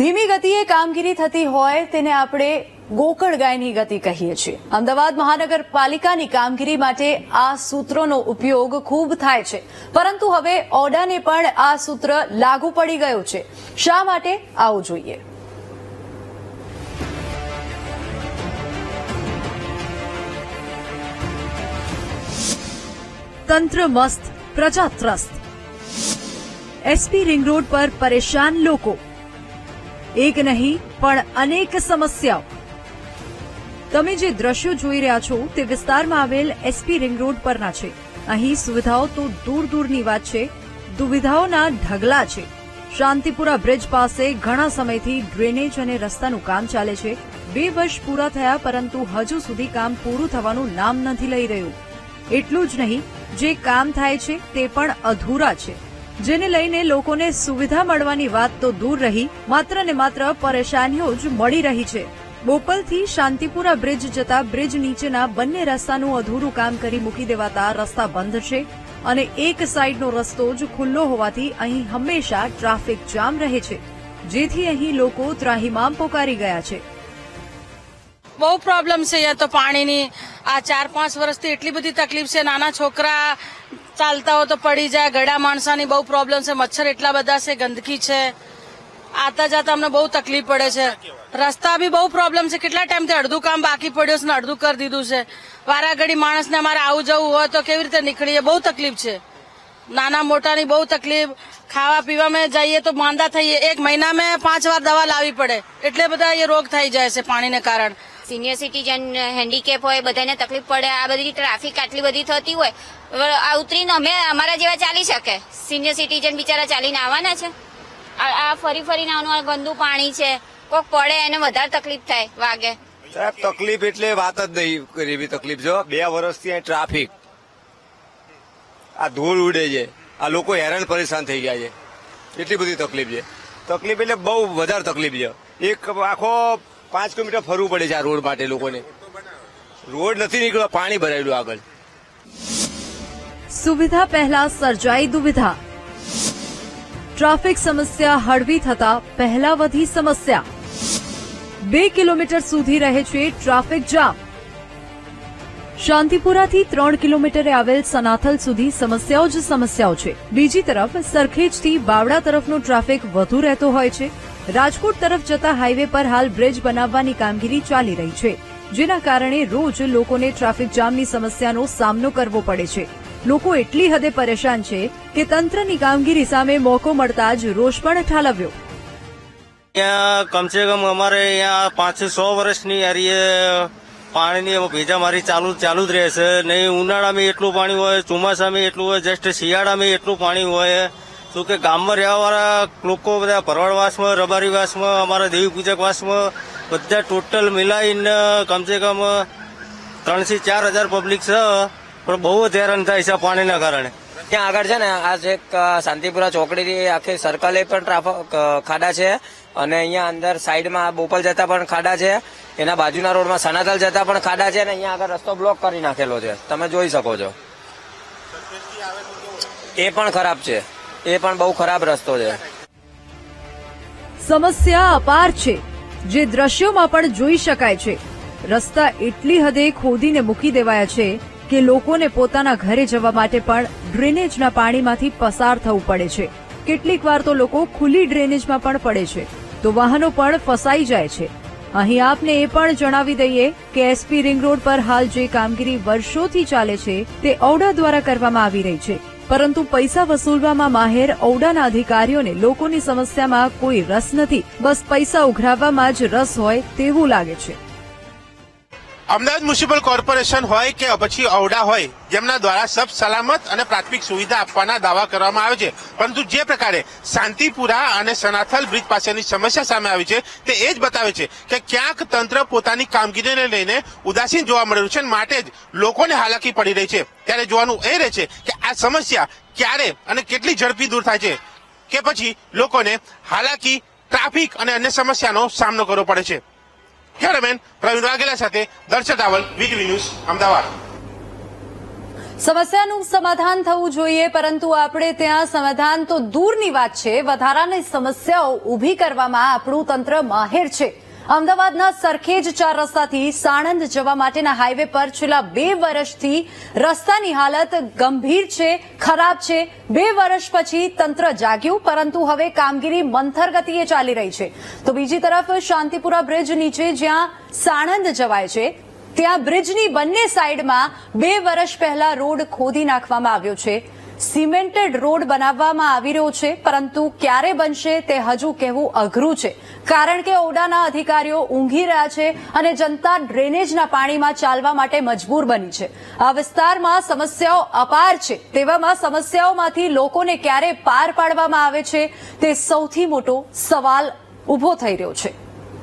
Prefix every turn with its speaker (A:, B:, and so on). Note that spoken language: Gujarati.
A: ધીમી ગતિએ કામગીરી થતી હોય તેને આપણે ગોકળ ગાયની ગતિ કહીએ છીએ. અમદાવાદ મહાનગરપાલિકાની કામગીરી માટે આ સૂત્રોનો ઉપયોગ ખૂબ થાય છે. પરંતુ હવે ઓડાને પણ આ સૂત્ર લાગુ પડી ગયું છે. શા માટે? આવું જોઈએ. તંત્ર મસ્ત પ્રજા ત્રસ્ત એસપી રિંગ રોડ પર પરેશાન લોકો. એક નહીં, પણ અનેક સમસ્યાઓ. તમે જે દ્રશ્યો જોઈ રહ્યા છો તે વિસ્તારમાં આવેલ એસપી રિંગ રોડ પરના છે. અહીં સુવિધાઓ તો દૂર દૂરની વાત છે. દુવિધાઓના ઢગલા છે. શાંતિપુરા બ્રિજ પાસે ઘણા સમયથી ડ્રેનેજ અને રસ્તાનું કામ ચાલે છે. બે વર્ષ પૂરા થયા પરંતુ હજુ સુધી કામ પૂરું થવાનું નામ નથી લઈ રહ્યું. એટલું જ નહીં, જે કામ થાય છે તે પણ અધૂરા છે. જેને લઈને લોકોને સુવિધા મળવાની વાત તો દૂર રહી, માત્ર ને માત્ર પરેશાનીઓ જ મળી રહી છે. બોપલથી શાંતિપુરા બ્રિજ જતા બ્રિજ નીચેના બંને રસ્તાનું અધૂરું કામ કરી મૂકી દેવાતા રસ્તા બંધ છે અને એક સાઈડનો રસ્તો જ ખુલ્લો હોવાથી અહીં હંમેશા ટ્રાફિક જામ રહે છે, જેથી અહીં લોકો ત્રાહિમામ પોકારી ગયા છે.
B: બહુ પ્રોબ્લેમ છે યા તો પાણીની. આ ચાર, પાંચ વર્ષથી એટલી બધી તકલીફ છે. નાના છોકરા ચાલતા હોય તો પડી જાય. ગડા માણસાની બહુ પ્રોબ્લેમ છે. મચ્છર એટલા બધા છે, ગંદકી છે. આતા જતા અમને બહુ તકલીફ પડે છે. રસ્તા બી બહુ પ્રોબ્લેમ છે. કેટલા ટાઈમથી અડધું કામ બાકી પડ્યું છે ને અડધું કરી દીધું છે. વારાઘડી માણસને અમારે આવું જવું હોય તો કેવી રીતે નીકળીએ? બહુ તકલીફ છે. નાના મોટાની બહુ તકલીફ. ખાવા પીવામાં જઈએ તો માંદા થઈએ. એક મહિનામાં પાંચ વાર દવા લાવવી પડે. એટલે બધા એ રોગ થઈ જાય છે પાણીને કારણે.
C: સિનિયર સિટીઝન હેન્ડીકેપ હોય, બધાને તકલીફ પડે, આ બધી ટ્રાફિક આટલી બધી થતી હોય આ ઉતરીને અમે અમારા જેવા ચાલી શકે? સિનિયર સિટીઝન બિચારા ચાલીને આવવાના છે? આ ફરી ફરીને આવવાનું આ ગંદુ પાણી છે, કોક પડે એને વધારે તકલીફ થાય, વાગે.
D: સાહેબ, તકલીફ એટલે વાત જ નહીં કરી એવી તકલીફ, જો. બે વર્ષથી અહીં ટ્રાફિક આ ધૂળ ઉડે છે. આ લોકો હેરાન પરેશાન થઈ ગયા છે. એટલી બધી તકલીફ છે. તકલીફ એટલે બહુ વધારે તકલીફ છે. એક આખો પાંચ કિલોમીટર ફરવું પડે છે આ રોડ માટે લોકોને. રોડ નથી નીકળ્યો પાણી ભરાયેલું આગળ.
A: સુવિધા પહેલા સર્જાઈ દુવિધા. ટ્રાફિક સમસ્યા હળવી થતા પહેલા વધી સમસ્યા. બે કિલોમીટર સુધી રહે છે ટ્રાફિક જામ. શાંતિપુરાથી ત્રણ કિલોમીટરે આવેલ સનાથલ સુધી સમસ્યાઓ જ સમસ્યાઓ છે. બીજી તરફ સરખેજથી બાવડા તરફનો ટ્રાફિક વધુ રહેતો હોય છે. રાજકોટ તરફ જતા હાઈવે પર હાલ બ્રિજ બનાવવાની કામગીરી ચાલી રહી છે, જેના કારણે રોજ લોકોને ટ્રાફિક જામની સમસ્યાનો સામનો કરવો પડે છે. લોકો એટલી હદે પરેશાન છે કે તંત્રની કામગીરી સામે મોકો મળતા જ રોષ પણ ઠાલવ્યો.
E: અહીંયા કમસે કમ અમારે અહીંયા પાંચ સો વર્ષની યારીએ પાણીની ભેજામારી ચાલુ ચાલુ જ રહેશે. નહીં ઉનાળામાં એટલું પાણી હોય, ચોમાસામાં એટલું હોય જસ્ટ શિયાળામાં એટલું પાણી હોય. શું કે ગામમાં રહેવાવાળા લોકો બધા ભરવાડવાસમાં રબારીવાસમાં અમારા દેવી પૂજકવાસમાં બધા ટોટલ મિલાઈને કમસે કમ ત્રણથી ચાર હજાર પબ્લિક છે, પણ બહુ જ હેરાન થાય છે પાણીના કારણે.
F: ત્યાં આગળ છે ને આ જે શાંતિપુરા ચોકડીથી આખી સર્કલે પણ ટ્રાફિક ખાડા છે અને અહીંયા અંદર સાઈડમાં બોપલ જતા પણ ખાડા છે, એના બાજુના રોડમાં સનાતલ જતા પણ ખાડા છે અને અહીંયા આગળ રસ્તો બ્લોક કરી નાખેલો છે. તમે જોઈ શકો છો. એ પણ ખરાબ છે. એ પણ બહુ ખરાબ રસ્તો છે.
A: સમસ્યા અપાર છે. જે દ્રશ્યોમાં પણ જોઈ શકાય છે. રસ્તા એટલી હદે ખોદીને મૂકી દેવાયા છે કે લોકોને પોતાના ઘરે જવા માટે પણ ડ્રેનેજના પાણીમાંથી પસાર થવું પડે છે. કેટલીક વાર તો લોકો ખુલ્લી ડ્રેનેજમાં પણ પડે છે. તો વાહનો પણ ફસાઈ જાય છે. અહીં આપને એ પણ જણાવી દઈએ કે એસપી રિંગ રોડ પર હાલ જે કામગીરી વર્ષોથી ચાલે છે તે ઔડા દ્વારા કરવામાં આવી રહી છે. પરંતુ પૈસા વસૂલવામાં માહેર ઔડાના અધિકારીઓને લોકોની સમસ્યામાં કોઈ રસ નથી. બસ પૈસા ઉઘરાવવામાં જ રસ હોય તેવું લાગે છે.
G: અમદાવાદ મ્યુનિસિપલ કોર્પોરેશન હોય કે પછી ઔડા હોય, જેમના દ્વારા સબ સલામત અને પ્રાથમિક સુવિધા આપવાના દાવા કરવામાં આવે છે. પરંતુ જે પ્રકારે શાંતિપુરા અને સનાથલ બ્રિજ પાસેની સમસ્યા સામે આવી છે, તે એ જ બતાવે છે કે ક્યાંક તંત્ર પોતાની કામગીરીને લઈને ઉદાસીન જોવા મળી રહ્યું છે માટે જ લોકોને હાલાકી પડી રહી છે. ત્યારે જોવાનું એ રહે છે કે આ સમસ્યા ક્યારે અને કેટલી ઝડપી દૂર થાય છે કે પછી લોકોને હાલાકી, ટ્રાફિક અને અન્ય સમસ્યાનો સામનો કરવો પડે છે. કેમેરામેન પ્રવીણ વાઘેલા સાથે દર્શક રાવલ વીટીવી ન્યૂઝ અમદાવાદ.
A: સમસ્યાનું સમાધાન થવું જોઈએ, પરંતુ આપણે ત્યાં સમાધાન તો દૂરની વાત છે. વધારાની સમસ્યાઓ ઊભી કરવામાં આપણું તંત્ર માહેર છે. અમદાવાદના સરખેજ ચાર રસ્તાથી સાણંદ જવા માટેના હાઈવે પર છેલ્લા બે વર્ષથી રસ્તાની હાલત ગંભીર છે, ખરાબ છે. બે વર્ષ પછી તંત્ર જાગ્યું, પરંતુ હવે કામગીરી મંથર ગતિએ ચાલી રહી છે. તો બીજી તરફ શાંતિપુરા બ્રિજ નીચે જ્યાં સાણંદ જવાય છે, ત્યાં બ્રિજની બંને સાઈડમાં બે વર્ષ પહેલા રોડ ખોદી નાખવામાં આવ્યો છે. સિમેન્ટેડ રોડ બનાવવામાં આવી રહ્યો છે, પરંતુ ક્યારે બનશે તે હજુ કહેવું અઘરું છે. કારણ કે ઓડાના અધિકારીઓ ઊંઘી રહ્યા છે અને જનતા ડ્રેનેજના પાણીમાં ચાલવા માટે મજબૂર બની છે. આ વિસ્તારમાં સમસ્યાઓ અપાર છે. તેવામાં સમસ્યાઓમાંથી લોકોને ક્યારે પાર પાડવામાં આવે છે, તે સૌથી મોટો સવાલ ઊભો થઈ રહ્યો છે.